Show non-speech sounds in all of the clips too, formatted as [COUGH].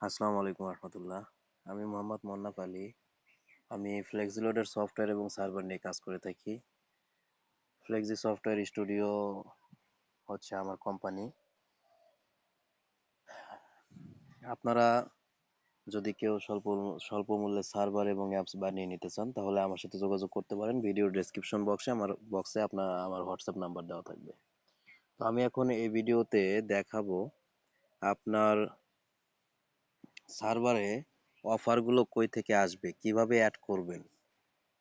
আসসালামু আলাইকুম রহমতুল্লাহ। আমি মোহাম্মদ মন্নাফ আলী। আমি ফ্লেক্সিলোডের সফটওয়্যার এবং সার্ভার নিয়ে কাজ করে থাকি। ফ্লেক্সি সফটওয়্যার স্টুডিও হচ্ছে আমার কোম্পানি। আপনারা যদি কেউ স্বল্প স্বল্প মূল্যে সার্ভার এবং অ্যাপস বানিয়ে নিতে চান, তাহলে আমার সাথে যোগাযোগ করতে পারেন। ভিডিও ডেসক্রিপশন বক্সে আমার, বক্সে আপনার, আমার হোয়াটসঅ্যাপ নাম্বার দেওয়া থাকবে। তো আমি এখন এই ভিডিওতে দেখাবো আপনার সার্ভারে অফারগুলো কই থেকে আসবে? কীভাবে অ্যাড করবেন?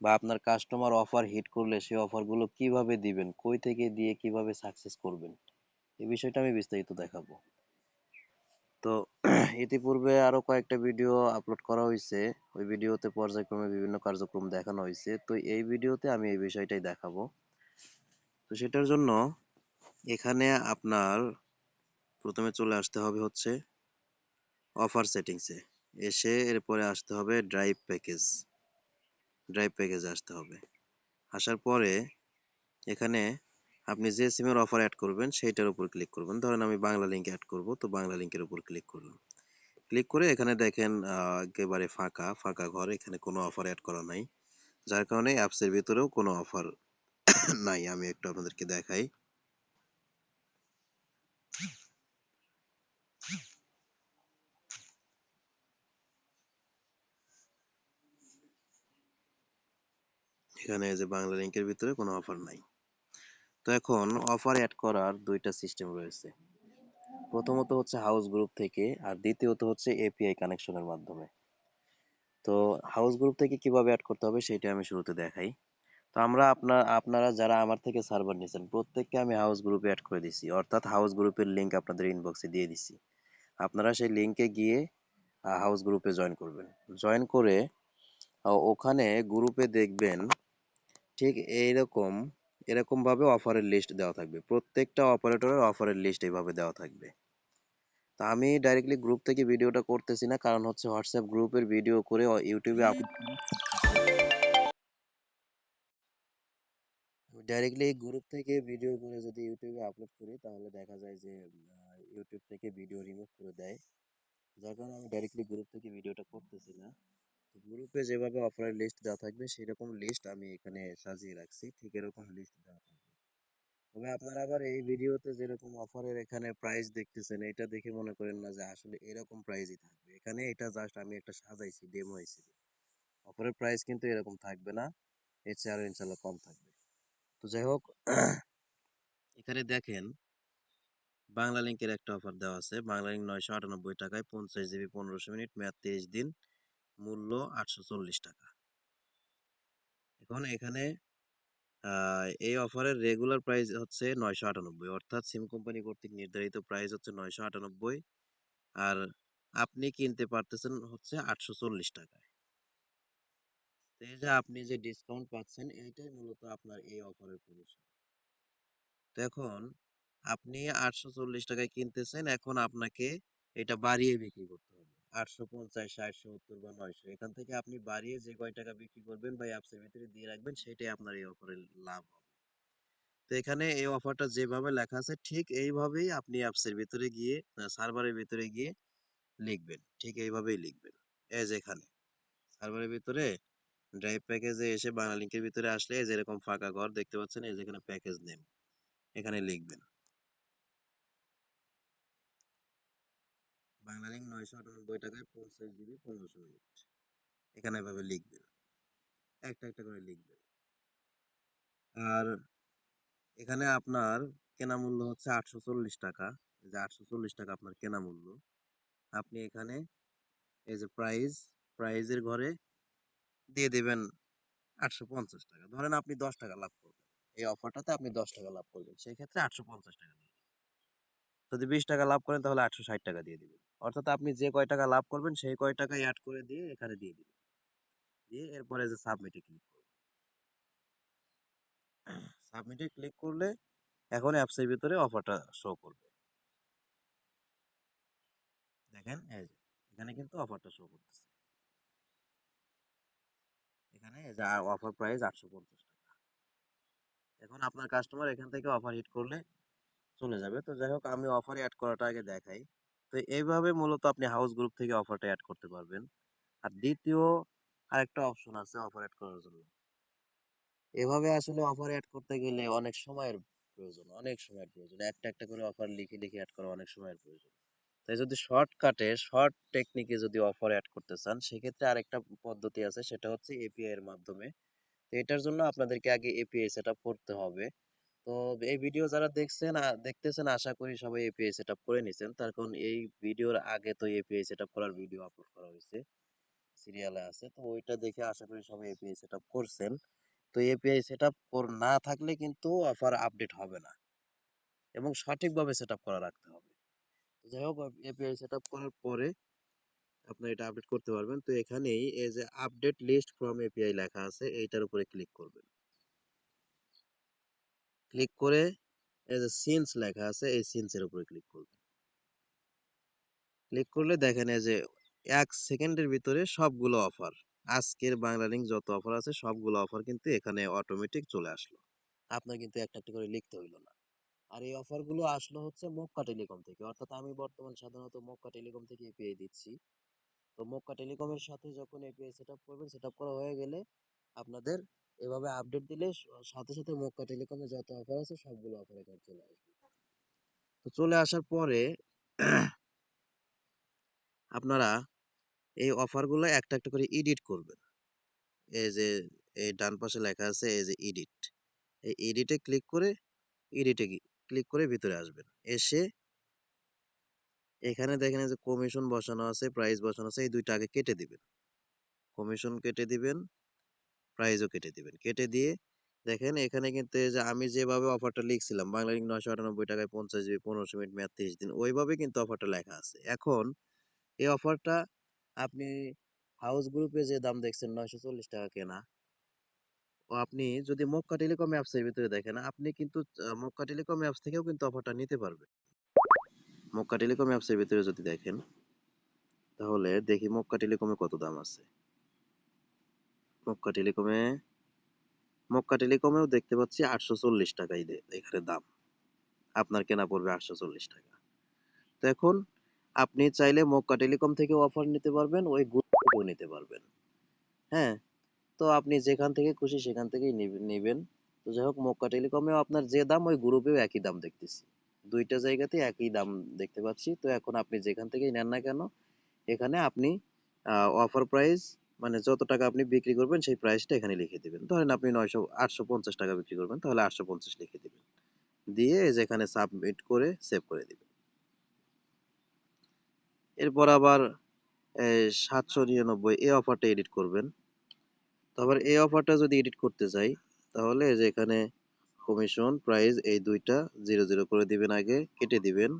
বা আপনার কাস্টমার অফার হিট করলে সেই অফারগুলো কীভাবে দিবেন? কই থেকে দিয়ে কীভাবে সাকসেস করবেন? এই বিষয়টা আমি বিস্তারিত দেখাবো। তো [CLEARS THROAT] ইতিপূর্বে আরও কয়েকটা ভিডিও আপলোড করা হয়েছে ওই ভিডিওতে পর্যায়ক্রমে বিভিন্ন কার্যক্রম দেখানো হয়েছে তো এই ভিডিওতে আমি এই বিষয়টাই দেখাবো। তো সেটার জন্য এখানে আপনার প্রথমে চলে আসতে হবে হচ্ছে অফার সেটিংসে। এসে এরপরে আসতে হবে ড্রাইভ প্যাকেজ। ড্রাইভ প্যাকেজে আসতে হবে। আসার পরে এখানে আপনি যে সিমের অফার অ্যাড করবেন, সেইটার উপর ক্লিক করবেন। ধরেন আমি বাংলা লিঙ্ক অ্যাড করব, তো বাংলা লিঙ্কের উপর ক্লিক করলাম। ক্লিক করে এখানে দেখেন একেবারে ফাঁকা ফাঁকা ঘর, এখানে কোনো অফার অ্যাড করা নাই। যার কারণে অ্যাপসের ভিতরেও কোনো অফার [COUGHS] নাই। আমি একটু আপনাদেরকে দেখাই। এখানে যে বাংলা লিঙ্কের ভিতরে কোনো অফার নাই। তো এখন অফার অ্যাড করার দুইটা সিস্টেম রয়েছে। প্রথমত হচ্ছে হাউস গ্রুপ থেকে আর দ্বিতীয়ত হচ্ছে এপিআই কানেকশনের মাধ্যমে। তো হাউস গ্রুপ থেকে কীভাবে অ্যাড করতে হবে সেটা আমি শুরুতে দেখাই। তো আমরা আপনার, আপনারা যারা আমার থেকে সার্ভার নিয়েছেন, প্রত্যেককে আমি হাউস গ্রুপে অ্যাড করে দিছি। অর্থাৎ হাউস গ্রুপের লিঙ্ক আপনাদের ইনবক্সে দিয়ে দিছি। আপনারা সেই লিঙ্কে গিয়ে হাউস গ্রুপে জয়েন করবেন। জয়েন করে ওখানে গ্রুপে দেখবেন ঠিক এইরকম এরকম ভাবে অফারের লিস্ট দেওয়া থাকবে। প্রত্যেকটা অপারেটরের অফারের লিস্ট এইভাবে দেওয়া থাকবে। তা আমি ডাইরেক্টলি গ্রুপ থেকে ভিডিওটা করতেছি না কারণ হচ্ছে হোয়াটসঅ্যাপ গ্রুপের ভিডিও করে ইউটিউবে আপলোড ডাইরেক্টলি গ্রুপ থেকে ভিডিও করে যদি ইউটিউবে আপলোড করি তাহলে দেখা যায় যে ইউটিউব থেকে ভিডিও রিমুভ করে দেয়। যার কারণে আমি ডাইরেক্টলি গ্রুপ থেকে ভিডিওটা করতেছি না। গ্রুপে যেভাবে অফারের লিস্ট দেওয়া থাকবে, সেরকম লিস্ট আমি এখানে সাজিয়ে রাখছি। ঠিক এরকম লিস্ট দেওয়া থাকবে। তবে আপনারা আবার এই ভিডিওতে যেরকম অফারের এখানে প্রাইস দেখতেছেন, এটা দেখে মনে করেন না যে আসলে এরকম প্রাইসই থাকবে। এখানে এটা জাস্ট আমি একটা সাজাইছি ডেমো হিসেবে অফারের প্রাইস কিন্তু এরকম থাকবে না। এর চেয়ে আরও ইনশাল্লাহ কম থাকবে। তো যাই হোক, [CLEARS THROAT] এখানে দেখেন বাংলা লিঙ্কের একটা অফার দেওয়া আছে। বাংলা লিঙ্ক নয়শো আটানব্বই টাকায় পঞ্চাশ জিবি পনেরোশো মিনিট, মেয়াদ তিরিশ দিন। মূল্য আটশো চল্লিশ টাকা। এখন এখানে এই অফারের রেগুলার প্রাইস হচ্ছে নয়শো আটানব্বই। অর্থাৎ সিম কোম্পানি কর্তৃক নির্ধারিত প্রাইস হচ্ছে নয়শো আটানব্বই। আর আপনি কিনতে পারতেছেন হচ্ছে আটশো চল্লিশ টাকায়। এই যে আপনি যে ডিসকাউন্ট পাচ্ছেন, এইটাই মূলত আপনার এই অফারের কমিশন তো এখন আপনি আটশো চল্লিশ টাকায় কিনতেছেন, এখন আপনাকে এটা বাড়িয়ে বিক্রি করতে আটশো পঞ্চাশ, ষাট সত্তর বা নয়শো। এখান থেকে আপনি বাড়িয়ে যে কয় টাকা বিক্রি করবেন বা অ্যাপসের ভিতরে দিয়ে রাখবেন, সেটাই আপনার এই অফারের লাভ হবে। তো এখানে এই অফারটা যেভাবে লেখা আছে, ঠিক এইভাবেই আপনি অ্যাপসের ভিতরে গিয়ে সার্ভারের ভিতরে গিয়ে লিখবেন। ঠিক এইভাবেই লিখবেন। যে এখানে সার্ভারের ভিতরে ড্রাইভ প্যাকেজে এসে বাংলা লিঙ্কের ভিতরে আসলে যেরকম ফাঁকা ঘর দেখতে পাচ্ছেন, এই যেখানে প্যাকেজ নেম এখানে লিখবেন। বাংলা লিঙ্ক নয়শো আটানব্বই টাকায় পঞ্চাশ জিবি পনেরোশো মিনিট। এখানে এভাবে লিখবেন একটা একটা করে লিখবেন আর এখানে আপনার কেনা মূল্য হচ্ছে আটশো চল্লিশ টাকা। যে আটশো চল্লিশ টাকা আপনার কেনা মূল্য। আপনি এখানে এই যে প্রাইস প্রাইজের ঘরে দিয়ে দেবেন আটশো পঞ্চাশ টাকা। ধরেন আপনি দশ টাকা লাভ করবেন। এই অফারটাতে আপনি দশ টাকা লাভ করবেন। সেই ক্ষেত্রে আটশো পঞ্চাশ টাকা যদি বিশ টাকা লাভ করেন তাহলে আটশো ষাট টাকা দিয়ে দিবেন। অর্থাৎ আপনি যে কয় টাকা লাভ করবেন, সেই কয় টাকা অ্যাড করে দিয়ে এখানে দিয়ে দিবেন। দিয়ে এরপরে যে সাবমিটে ক্লিক করবেন। সাবমিটে ক্লিক করলে এখন অ্যাপসের ভিতরে অফারটা শো করবে। দেখেন, এই যে, এখানে কিন্তু অফারটা শো করতেছে। এখানে যা অফার প্রাইস আটশো পঞ্চাশ টাকা। এখন আপনার কাস্টমার এখান থেকে অফার হিট করলে চলে যাবে। তো যাই হোক, আমি অফার অ্যাড করাটা আগে দেখাই। তো এইভাবে মূলত আপনি হাউস গ্রুপ থেকে অফারটা অ্যাড করতে পারবেন। আর দ্বিতীয় আরেকটা অপশন আছে অফার অ্যাড করার জন্য। এভাবে আসলে অফার অ্যাড করতে গেলে অনেক সময়ের প্রয়োজন, অনেক সময়ের প্রয়োজন। একটা একটা করে অফার লিখে লিখে অ্যাড করা অনেক সময়ের প্রয়োজন। তাই যদি শর্টকাটে শর্ট টেকনিকে যদি অফার অ্যাড করতে চান, সেক্ষেত্রে আরেকটা পদ্ধতি আছে, সেটা হচ্ছে এপিআই এর মাধ্যমে। তো এটার জন্য আপনাদেরকে আগে এপিআই সেট করতে হবে। তো এই ভিডিও যারা দেখছেন দেখতেছেন আশা করি সবাই এপিআই সেট করে নিছেন। তার কারণ এই ভিডিওর আগে তো এপিআই সেট করার ভিডিও আপলোড করা হয়েছে সিরিয়ালে আছে। তো ওইটা দেখে আশা করি সবাই এপিআই সেট করছেন। তো এপিআই সেট না থাকলে কিন্তু অফার আপডেট হবে না এবং সঠিকভাবে সেট করা রাখতে হবে। যাই হোক এপিআই সেট করার পরে আপনার এটা আপডেট করতে পারবেন। তো এখানেই এই যে আপডেট লিস্ট ফ্রম এপিআই লেখা আছে, এইটার উপরে ক্লিক করবেন। ক্লিক করে এই যে সিন্স লেখা আছে, এই সিন্স এর উপরে ক্লিক করবেন ক্লিক করলে দেখেন এই যে, এক সেকেন্ডের ভিতরে সবগুলো অফার আজকের বাংলা লিঙ্ক যত অফার আছে, সবগুলো অফার কিন্তু এখানে অটোমেটিক চলে আসলো। আপনার কিন্তু একটা একটা করে লিখতে হইল না। আর এই অফারগুলো আসলো হচ্ছে মক্কা টেলিকম থেকে। অর্থাৎ আমি বর্তমান সাধারণত মক্কা টেলিকম থেকে এপিআই দিচ্ছি। তো মক্কা টেলিকমের সাথে যখন এপিআই সেট আপ করবেন সেট আপ করা হয়ে গেলে আপনাদের এভাবে আপডেট দিলে সাথে সাথে মক্কা টেলিকমে যত অফার আছে সবগুলো অফার এখানে চলে আসবে। তো চলে আসার পরে [CLEARS THROAT] আপনারা এই অফারগুলো একটা একটা করে এডিট করবেন। এই যে, এই ডান পাশে লেখা আছে, এই যে এডিট এই এডিটে ক্লিক করে এডিটে ক্লিক করে ভিতরে আসবেন। এসে এখানে দেখেন যে কমিশন বসানো আছে প্রাইস বসানো আছে, এই দুইটা আগে কেটে দিবেন। কমিশন কেটে দিবেন প্রাইসও কেটে দিবেন। কেটে দিয়ে দেখেন এখানে কিন্তু যে আমি যেভাবে অফারটা লিখছিলাম, বাংলা লিঙ্ক নয়শো আটানব্বই টাকায় পঞ্চাশ জিবি পনেরোশো মিনিট মেয়াদ তিরিশ দিন, ওইভাবে কিন্তু অফারটা লেখা আছে। এখন এই অফারটা আপনি হাউস গ্রুপে যে দাম দেখছেন নয়শো চল্লিশ টাকা কেনা, ও আপনি যদি মক্কা টেলিকম অ্যাপসের ভিতরে দেখেন, আপনি কিন্তু মক্কা টেলিকম অ্যাপস থেকেও কিন্তু অফারটা নিতে পারবেন। মক্কা টেলিকম অ্যাপসের ভিতরে যদি দেখেন, তাহলে দেখি মক্কা টেলিকমে কত দাম আছে। মক্কা টেলিকমে, মক্কা টেলিকমেও দেখতে পাচ্ছি আটশো চল্লিশ টাকাই এখানে দাম। আপনার কেনা পড়বে আটশো চল্লিশ টাকা। তো এখন আপনি চাইলে মক্কা টেলিকম থেকে অফার নিতে পারবেন, ওই গ্রুপ থেকেও নিতে পারবেন। হ্যাঁ? তো আপনি যেখান থেকে খুশি সেখান থেকেই নিবে- নিবেন। তো যাই হোক, মক্কা টেলিকমেও আপনার যে দাম, ওই গ্রুপেও একই দাম দেখতেছি। দুইটা জায়গাতে একই দাম দেখতে পাচ্ছি। তো এখন আপনি যেখান থেকেই নেন না কেন, এখানে আপনি অফার প্রাইস মানে যত টাকা আপনি বিক্রি করবেন, সেই প্রাইসটা এখানে লিখে দিবেন। ধরেন আপনি নয়শো, আটশো পঞ্চাশ টাকা বিক্রি করবেন, তাহলে আটশো পঞ্চাশ লিখে দিবেন। দিয়ে এই যে সাবমিট করে সেভ করে দিবেন। এরপর আবার সাতশো নিরানব্বই এই অফারটা এডিট করবেন। তারপর এই অফারটা যদি এডিট করতে চাই তাহলে যে এখানে কমিশন প্রাইস এই দুইটা জিরো জিরো করে দিবেন আগে, কেটে দিবেন।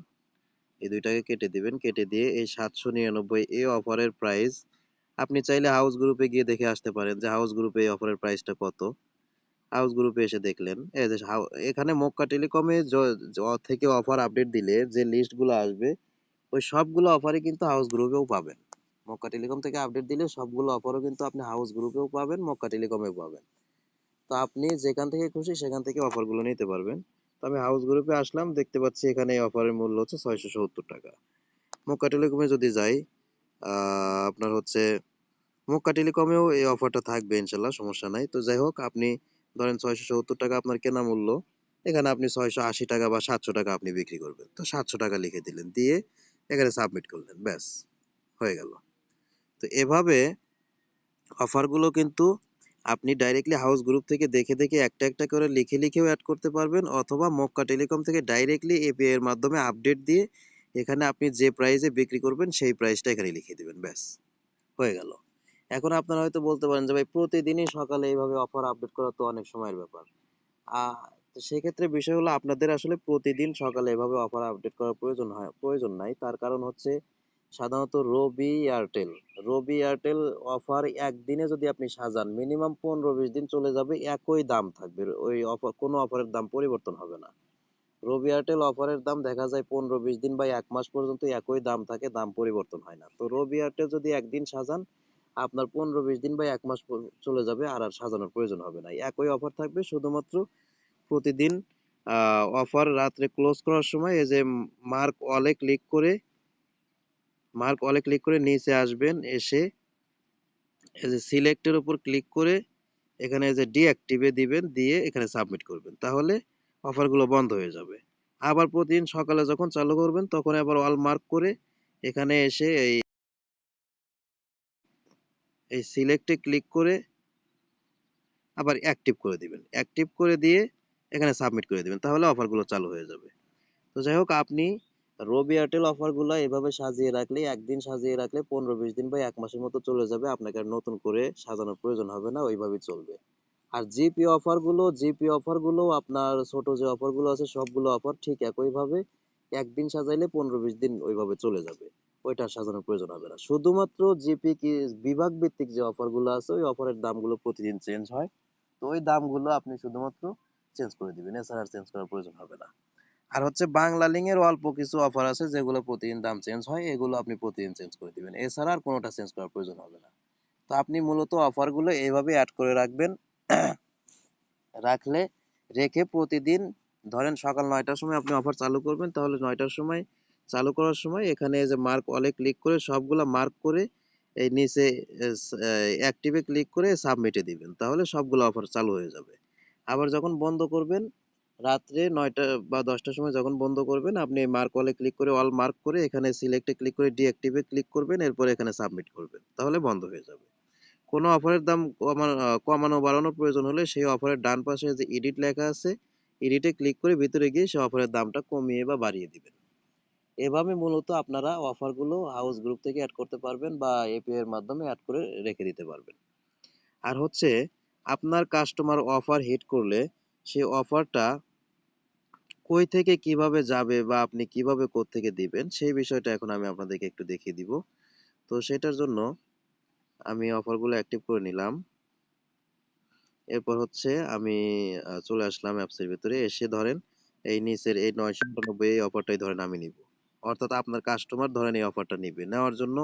এই দুইটাকে কেটে দিবেন, কেটে দিয়ে এই সাতশো নিরানব্বই এই অফারের প্রাইস আপনি চাইলে হাউস গ্রুপে গিয়ে দেখে আসতে পারেন যে হাউস গ্রুপে এই অফারের প্রাইসটা কত। হাউস গ্রুপে এসে দেখলেন, এই যে এখানে মক্কা টেলিকমে থেকে অফার আপডেট দিলে যে লিস্টগুলো আসবে, ওই সবগুলো অফারই কিন্তু হাউস গ্রুপেও পাবেন। মক্কা টেলিকম থেকে আপডেট দিলে সবগুলো অফারও কিন্তু আপনি হাউস গ্রুপেও পাবেন, মক্কা টেলিকমেও পাবেন। তো আপনি যেখান থেকে খুশি সেখান থেকে অফারগুলো নিতে পারবেন। তো আমি হাউস গ্রুপে আসলাম, দেখতে পাচ্ছি এখানে এই অফারের মূল্য হচ্ছে ছয়শো সত্তর টাকা। মক্কা টেলিকমে যদি যাই আপনার হচ্ছে মক্কা টেলিকমেও এই অফারটা থাকবে ইনশাল্লাহ, সমস্যা নাই। তো যাই হোক, আপনি ধরেন ছয়শো সত্তর টাকা আপনার কেনা মূল্য, এখানে আপনি ছয়শো আশি টাকা বা সাতশো টাকা আপনি বিক্রি করবেন। তো সাতশো টাকা লিখে দিলেন, দিয়ে এখানে সাবমিট করলেন, ব্যাস, হয়ে গেল। তো এভাবে অফারগুলো কিন্তু আপনি ডাইরেক্টলি হাউস গ্রুপ থেকে দেখে দেখে একটা একটা করে লিখে লিখেও অ্যাড করতে পারবেন, অথবা মক্কা টেলিকম থেকে ডাইরেক্টলি এপিআই এর মাধ্যমে আপডেট দিয়ে এখানে আপনি যে প্রাইসে বিক্রি করবেন, সেই প্রাইসটা এখানে লিখে দিবেন, ব্যাস। হয়ে গেল। এখন আপনারা হয়তো বলতে পারেন যে, ভাই, প্রতিদিনই সকালে এইভাবে অফার আপডেট করা তো অনেক সময়ের ব্যাপার। তো সেক্ষেত্রে বিষয় হলো, আপনাদের আসলে প্রতিদিন সকালে এভাবে অফার আপডেট করার প্রয়োজন হয়, প্রয়োজন নাই। তার কারণ হচ্ছে, সাধারণত রবি এয়ারটেল রবি এয়ারটেল অফার একদিনে যদি আপনি সাজান মিনিমাম পনেরো বিশ দিন চলে যাবে, একই দাম থাকবে। ওই অফার কোনো অফারের দাম পরিবর্তন হবে না। রবি এয়ারটেল অফারের দাম দেখা যায় পনেরো বিশ দিন বা এক মাস পর্যন্ত একই দাম থাকে, দাম পরিবর্তন হয় না। তো রবি এয়ারটেল যদি একদিন সাজান, আপনার পনেরো বিশ দিন বা এক মাস চলে যাবে আর আর সাজানোর প্রয়োজন হবে না। একই অফার থাকবে, শুধুমাত্র প্রতিদিন অফার রাত্রে ক্লোজ করার সময় এই যে মার্ক অলে ক্লিক করে, মার্ক অলে ক্লিক করে নিচে আসবেন, এসে এই যে সিলেক্টের উপর ক্লিক করে এখানে যে ডিঅ্যাক্টিভে দিবেন, দিয়ে এখানে সাবমিট করবেন। তাহলে অফারগুলো বন্ধ হয়ে যাবে। আবার প্রতিদিন সকালে যখন চালু করবেন, তখন আবার অল মার্ক করে এখানে এসে এই এই সিলেক্টে ক্লিক করে আবার অ্যাক্টিভ করে দিবেন। অ্যাক্টিভ করে দিয়ে এখানে সাবমিট করে দিবেন, তাহলে অফারগুলো চালু হয়ে যাবে। তো যাই হোক, আপনি রবি এয়ারটেল অফারগুলো এভাবে সাজিয়ে রাখলে, একদিন সাজিয়ে রাখলে পনেরো বিশ দিন বা এক মাসের মতো চলে যাবে। আপনাকে আর নতুন করে সাজানোর প্রয়োজন হবে না, ওইভাবেই চলবে। আর জিপি অফারগুলো জিপি অফারগুলো আপনার ছোট যে অফারগুলো আছে, সবগুলো অফার ঠিক একইভাবে একদিন সাজাইলে পনেরো বিশ দিন ওইভাবে চলে যাবে। ওইটা সাজানোর প্রয়োজন হবে না। শুধুমাত্র জিপি কি, বিভাগ ভিত্তিক যে অফারগুলো আছে, ওই অফারের দামগুলো প্রতিদিন চেঞ্জ হয়। তো ওই দামগুলো আপনি শুধুমাত্র চেঞ্জ করে দিবেন। এছাড়া চেঞ্জ করার প্রয়োজন হবে না। আর হচ্ছে বাংলা লিঙ্ক এর অল্প কিছু অফার আছে, যেগুলো প্রতিদিন দাম চেঞ্জ হয়, এগুলো আপনি প্রতিদিন চেঞ্জ করে দিবেন। এছাড়া আর কোনোটা চেঞ্জ করার প্রয়োজন হবে না। তো আপনি মূলত অফারগুলো এইভাবে অ্যাড করে রাখবেন। রাখলে রেখে প্রতিদিন ধরেন সকাল নয়টার সময় আপনি অফার চালু করবেন, তাহলে নয়টার সময় চালু করার সময় এখানে যে মার্ক অলে ক্লিক করে সবগুলা মার্ক করে এই নিচে অ্যাক্টিভে ক্লিক করে সাবমিটে দিবেন, তাহলে সবগুলো অফার চালু হয়ে যাবে। আবার যখন বন্ধ করবেন, রাত্রে নয়টা বা দশটার সময় যখন বন্ধ করবেন, আপনি মার্ক অলে ক্লিক করে অল মার্ক করে এখানে সিলেক্টে ক্লিক করে ডিঅ্যাক্টিভে ক্লিক করবেন, এরপর এখানে সাবমিট করবেন, তাহলে বন্ধ হয়ে যাবে। কোনো অফারের দাম কমানো বাড়ানোর প্রয়োজন হলে সেই অফারের ডান পাশে যে এডিট লেখা আছে, এডিটে ক্লিক করে ভিতরে গিয়ে সেই অফারের দামটা কমিয়ে বা বাড়িয়ে দিবেন। এভাবে মূলত আপনারা অফারগুলো হাউস গ্রুপ থেকে অ্যাড করতে পারবেন বা এপিআই এর মাধ্যমে অ্যাড করে রেখে দিতে পারবেন। আর হচ্ছে, আপনার কাস্টমার অফার হিট করলে সেই অফারটা কই থেকে কীভাবে যাবে বা আপনি কীভাবে থেকে দিবেন, সেই বিষয়টা এখন আমি আপনাদেরকে একটু দেখিয়ে দিব। তো সেটার জন্য আমি অফারগুলো অ্যাক্টিভ করে নিলাম। এরপর হচ্ছে আমি চলে আসলাম অ্যাপসের ভিতরে। এসে ধরেন এই নিচের এই নয়শো আটানব্বই এই অফারটাই ধরেন আমি নিব। অর্থাৎ আপনার কাস্টমার ধরেন এই অফারটা নিবে। নেওয়ার জন্য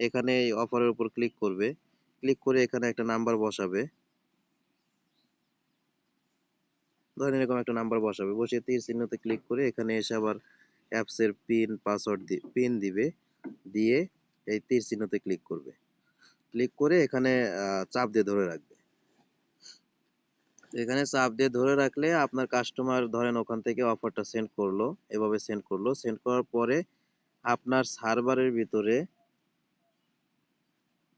এখানে এই অফারের উপর ক্লিক করবে। ক্লিক করে এখানে একটা নাম্বার বসাবে। ধরেন এরকম একটা নাম্বার বসাবে। বসিয়ে তীর চিহ্নতে ক্লিক করে এখানে এসে আবার অ্যাপসের পিন পাসওয়ার্ড পিন দিবে। দিয়ে এই তীর চিহ্নতে ক্লিক করবে। ক্লিক করে এখানে চাপ দিয়ে ধরে রাখবে। এখানে চাপ দিয়ে ধরে রাখলে আপনার কাস্টমার ধরেন ওখান থেকে অফারটা সেন্ড করল, এভাবে সেন্ড করল। সেন্ড করার পরে আপনার সার্ভারের ভিতরে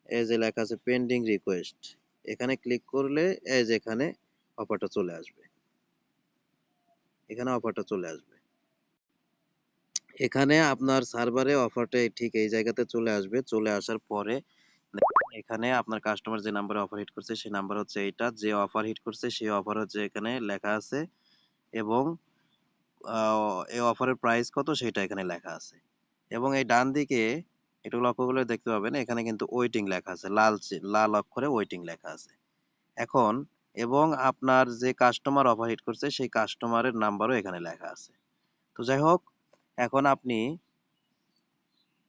এই যে লেখা আছে পেন্ডিং রিকোয়েস্ট এখানে ক্লিক করলে এই যে এখানে অফারটা চলে আসবে। এখানে অফারটা চলে আসবে। এখানে আপনার সার্ভারে অফারটা ঠিক এই জায়গাতে চলে আসবে। চলে আসার পরে এখানে আপনার কাস্টমার যে নাম্বারে অফার হিট করছে, সেই নাম্বার হচ্ছে এইটা। যে অফার হিট করছে, সেই অফার হচ্ছে এখানে লেখা আছে এবং এই অফারের প্রাইস কত সেটা এখানে লেখা আছে। এবং এই ডান দিকে একটু লক্ষ্য করলে দেখতে পাবেন, এখানে কিন্তু ওয়েটিং লেখা আছে। লাল লাল অক্ষরে ওয়েটিং লেখা আছে। এখন, এবং আপনার যে কাস্টমার অফার হিট করছে, সেই কাস্টমারের নাম্বারও এখানে লেখা আছে। তো যাই হোক, এখন আপনি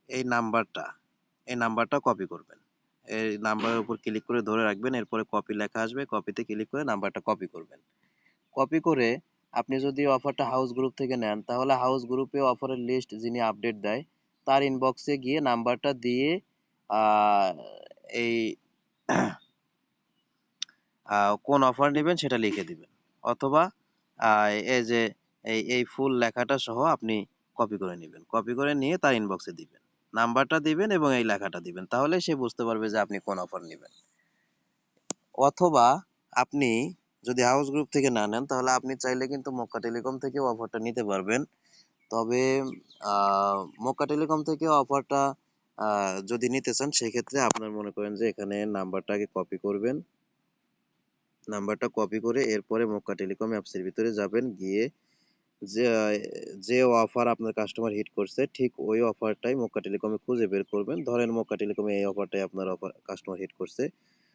এই নাম্বারটা এই নাম্বারটা কপি করবেন। এই নাম্বারের উপর ক্লিক করে ধরে রাখবেন। এরপরে কপি লেখা আসবে। কপিতে ক্লিক করে নাম্বারটা কপি করবেন। কপি করে আপনি যদি অফারটা হাউস গ্রুপ থেকে নেন, তাহলে হাউস গ্রুপে অফারের লিস্ট যিনি আপডেট দেয়, তার ইনবক্সে গিয়ে নাম্বারটা দিয়ে এই কোন অফার নেবেন সেটা লিখে দিবেন। অথবা এই যে, এই এই ফুল লেখাটা সহ আপনি কপি করে নেবেন। কপি করে নিয়ে তার ইনবক্সে দিবেন। নাম্বারটা দিবেন এবং এই লেখাটা দিবেন। তাহলে সে বুঝতে পারবে যে আপনি কোন অফার নেবেন। অথবা আপনি যদি হাউস গ্রুপ থেকে না নেন, তাহলে আপনি চাইলে কিন্তু মক্কা টেলিকম থেকে অফারটা নিতে পারবেন। তবে মক্কা টেলিকম থেকে অফারটা যদি নিতে চান, সেক্ষেত্রে আপনার মনে করেন যে এখানে নাম্বারটা আগে কপি করবেন। নাম্বারটা কপি করে এরপরে মক্কা টেলিকম অ্যাপসের ভিতরে যাবেন, গিয়ে যে যে অফার আপনার কাস্টমার হিট করছে, ঠিক ওই অফারটাই মক্কা টেলিকমে খুঁজে বের করবেন। ধরেন মক্কা টেলিকমে এই অফারটাই আপনার অফার কাস্টমার হিট করছে।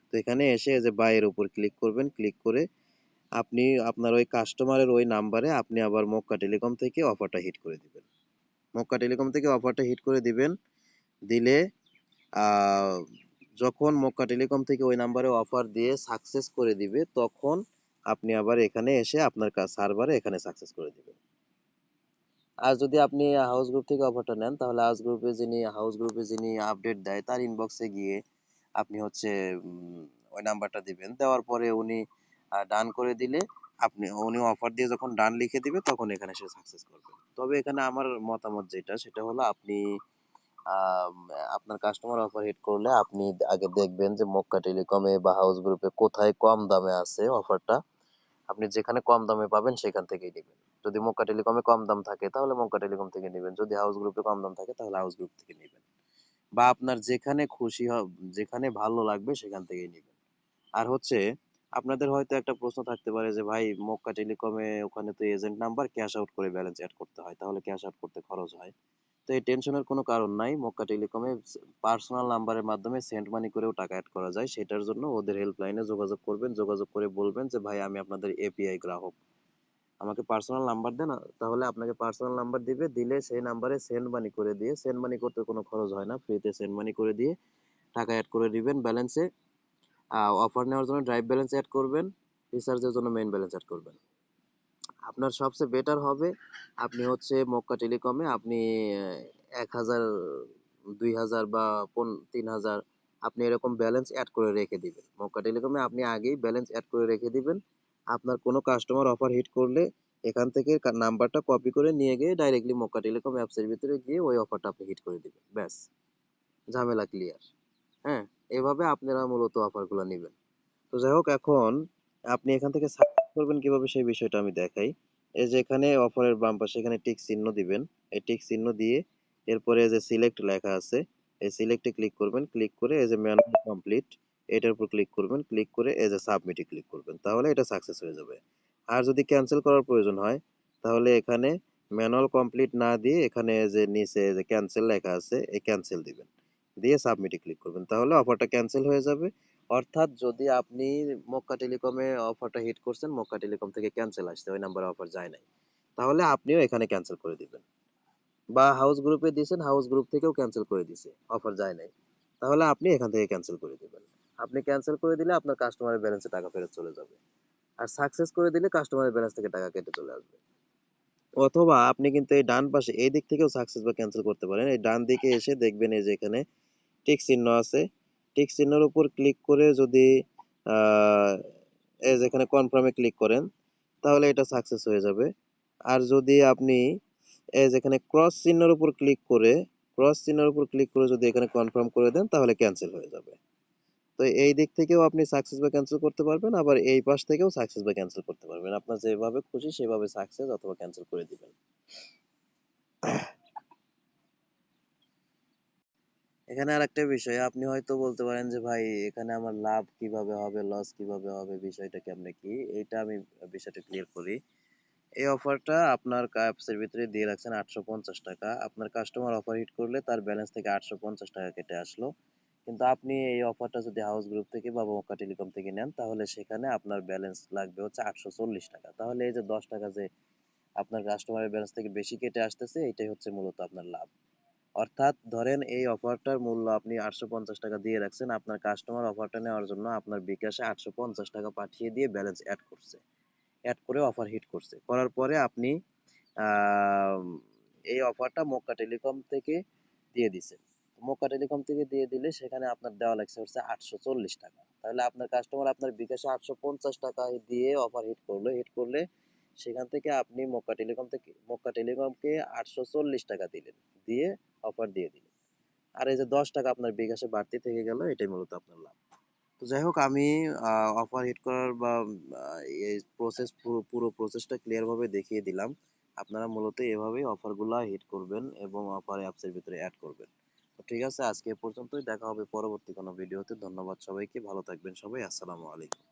তো এখানে এসে যে বাইয়ের উপর ক্লিক করবেন। ক্লিক করে আপনি, আপনার ওই কাস্টমারের ওই নাম্বারে আপনি আবার মক্কা টেলিকম থেকে অফারটা হিট করে দিবেন। মক্কা টেলিকম থেকে অফারটা হিট করে দিবেন। দিলে যখন মক্কা টেলিকম থেকে ওই নাম্বারে অফার দিয়ে সাকসেস করে দিবে, তখন আপনি আবার এখানে এসে আপনার কাজ সার্ভারে এখানে সাকসেস করে দিবেন। আর যদি আপনি হাউস গ্রুপ থেকে অফারটা নেন, তাহলে হাউস গ্রুপে যিনি হাউস গ্রুপে যিনি আপডেট দেয়, তার ইনবক্সে গিয়ে আপনি হচ্ছে ওই নাম্বারটা দিবেন। দেওয়ার পরে উনি ডান করে দিলে আপনি, উনি অফার দিয়ে যখন ডান লিখে দিবে, তখন এখানে সে সাকসেস করবে। তবে এখানে আমার মতামত যেটা, সেটা হলো আপনি আপনার কাস্টমার অফার হিট করলে আপনি আগে দেখবেন যে মক্কা টেলিকমে বা হাউস গ্রুপে কোথায় কম দামে আছে অফারটা আপনি যেখানে কম দামে পাবেন সেখান থেকেই নেবেন। যদি মক্কা টেলিকমে কম দাম থাকে, তাহলে মক্কা টেলিকম থেকে নেবেন। যদি হাউস গ্রুপে কম দাম থাকে, তাহলে হাউস গ্রুপ থেকে নেবেন। বা আপনার যেখানে খুশি যেখানে ভালো লাগবে সেখান থেকেই নেবেন। আর হচ্ছে, আপনাদের হয়তো একটা প্রশ্ন থাকতে পারে যে, ভাই, মক্কা টেলিকমে ওখানে তো এজেন্ট নাম্বার ক্যাশ আউট করে ব্যালেন্স অ্যাড করতে হয়। তাহলে ক্যাশ আউট করতে খরচ হয়? তো এই টেনশনের কোনো কারণ নাই। মক্কা টেলিকমে পার্সোনাল নাম্বারের মাধ্যমে সেন্ড মানি করেও টাকা অ্যাড করা যায়। সেটার জন্য ওদের হেল্পলাইনে যোগাযোগ করবেন, যোগাযোগ করে বলবেন যে, ভাই, আমি আপনাদের এপিআই গ্রাহক। আমাকে পার্সোনাল নাম্বার দেন তাহলে আপনাকে পার্সোনাল নাম্বার দিবে। দিলে সেই নাম্বারে সেন্ড মানি করে দিয়ে সেন্ড মানি করতে কোনো খরচ হয় না। ফ্রিতে সেন্ড মানি করে দিয়ে টাকা অ্যাড করে দিবেন ব্যালেন্সে অফার নেওয়ার জন্য ড্রাইভ ব্যালেন্স অ্যাড করবেন রিচার্জের জন্য মেইন ব্যালেন্স অ্যাড করবেন। আপনার সবচেয়ে বেটার হবে, আপনি হচ্ছে মক্কা টেলিকমে আপনি এক হাজার, দুই হাজার বা পন- তিন হাজার আপনি এরকম ব্যালেন্স অ্যাড করে রেখে দিবেন। মক্কা টেলিকমে আপনি আগেই ব্যালেন্স অ্যাড করে রেখে দিবেন। আপনার কোনো কাস্টমার অফার হিট করলে এখান থেকে নাম্বারটা কপি করে নিয়ে গিয়ে ডাইরেক্টলি মক্কা টেলিকম অ্যাপসের ভিতরে গিয়ে ওই অফারটা আপনি হিট করে দিবেন। ব্যাস। ঝামেলা ক্লিয়ার হ্যাঁ? এভাবে আপনারা মূলত অফারগুলো নেবেন। তো যাই হোক, এখন আপনি এখান থেকে করবেন কীভাবে সেই বিষয়টা আমি দেখাই। এই যে এখানে অফারের বাম পাশে এখানে টিক চিহ্ন দিবেন। এই টিক চিহ্ন দিয়ে এরপরে যে সিলেক্ট লেখা আছে, এই সিলেক্টে ক্লিক করবেন। ক্লিক করে এই যে ম্যানুয়াল কমপ্লিট এটার উপর ক্লিক করবেন। ক্লিক করে এই যে সাবমিটে ক্লিক করবেন। তাহলে এটা সাকসেস হয়ে যাবে। আর যদি ক্যান্সেল করার প্রয়োজন হয়, তাহলে এখানে ম্যানুয়াল কমপ্লিট না দিয়ে এখানে যে নিচে যে ক্যান্সেল লেখা আছে, এই ক্যান্সেল দিবেন। দিয়ে সাবমিটে ক্লিক করবেন। তাহলে অফারটা ক্যান্সেল হয়ে যাবে। অর্থাৎ যদি আপনি মক্কা টেলিকমে অফারটা হিট করছেন, মক্কা টেলিকম থেকে ক্যান্সেল আসছে, ওই নাম্বারে অফার যায় নাই। তাহলে আপনিও এখানে ক্যান্সেল করে দিবেন। বা হাউস গ্রুপে দিয়েছেন হাউস গ্রুপ থেকেও ক্যান্সেল করে দিছে অফার যায় নাই। তাহলে আপনি এখান থেকে ক্যান্সেল করে দিবেন। আপনি ক্যান্সেল করে দিলে আপনার কাস্টমারের ব্যালেন্সে টাকা ফেরত চলে যাবে। আর সাকসেস করে দিলে কাস্টমারের ব্যালেন্স থেকে টাকা কেটে চলে আসবে। অথবা আপনি কিন্তু এই ডান পাশে, এই দিক থেকেও সাকসেস বা ক্যান্সেল করতে পারেন। এই ডান দিকে এসে দেখবেন এই যে এখানে টিক চিহ্ন আছে। টিক চিহ্নের উপর ক্লিক করে যদি যেখানে কনফার্মে ক্লিক করেন, তাহলে এটা সাকসেস হয়ে যাবে। আর যদি আপনি যেখানে ক্রস চিহ্নের উপর ক্লিক করে ক্রস চিহ্নের উপর ক্লিক করে যদি এখানে কনফার্ম করে দেন, তাহলে ক্যান্সেল হয়ে যাবে। তো এই দিক থেকেও আপনি সাকসেস বা ক্যান্সেল করতে পারবেন, আবার এই পাশ থেকেও সাকসেস বা ক্যান্সেল করতে পারবেন। আপনার যেভাবে খুশি সেভাবে সাকসেস অথবা ক্যান্সেল করে দিবেন। এখানে আরেকটা বিষয়, আপনি হয়তো বলতে পারেন যে, ভাই, এখানে আমার লাভ কীভাবে হবে লস কীভাবে হবে বিষয়টা কেমনে কি? এটা আমি বিষয়টা ক্লিয়ার করি। এই অফারটা আপনার অ্যাপসের ভিতরে দিয়ে রাখছেন আটশো পঞ্চাশ টাকা। আপনার কাস্টমার অফার হিট করলে তার ব্যালেন্স থেকে আটশো পঞ্চাশ টাকা কেটে আসলো। কিন্তু আপনি এই অফারটা যদি হাউস গ্রুপ থেকে বা মক্কা টেলিকম থেকে নেন, তাহলে সেখানে আপনার ব্যালেন্স লাগবে হচ্ছে আটশো চল্লিশ টাকা। তাহলে এই যে দশ টাকা যে আপনার কাস্টমারের ব্যালেন্স থেকে বেশি কেটে আসতেছে, এটাই হচ্ছে মূলত আপনার লাভ। অর্থাৎ ধরেন এই অফারটার মূল্য আপনি আটশো পঞ্চাশ টাকা দিয়ে রাখছেন, আপনার কাস্টমার অফারটা নেওয়ার জন্য আপনার বিকাশে আটশো পঞ্চাশ টাকা পাঠিয়ে দিয়ে ব্যালেন্স অ্যাড করছে। অ্যাড করে অফার হিট করছে। করার পরে আপনি এই অফারটা মক্কা টেলিকম থেকে দিয়ে দিছেন। মক্কা টেলিকম থেকে দিয়ে দিলে সেখানে আপনার দেওয়া লাগছে হচ্ছে আটশো চল্লিশ টাকা। তাহলে আপনার কাস্টমার আপনার বিকাশে আটশো পঞ্চাশ টাকা দিয়ে অফার হিট করল। হিট করলে সেখান থেকে আপনি মক্কা টেলিকম থেকে, মক্কা টেলিকমকে আটশো চল্লিশ টাকা দিলেন। দিয়ে অফার দিয়ে দিলেন। আর এই যে দশ টাকা আপনার বিকাশে বাড়তি থেকে গেল, এটাই মূলত আপনার লাভ। তো যাই হোক, আমি অফার হিট করার বা এই প্রসেস পুরো পুরো প্রসেসটা ক্লিয়ার ভাবে দেখিয়ে দিলাম। আপনারা মূলত এভাবেই অফারগুলা হিট করবেন এবং অফার অ্যাপসের ভিতরে অ্যাড করবেন। তো ঠিক আছে, আজকে এ পর্যন্তই। দেখা হবে পরবর্তী কোনো ভিডিওতে ধন্যবাদ সবাইকে। ভালো থাকবেন সবাই। আসসালামু আলাইকুম।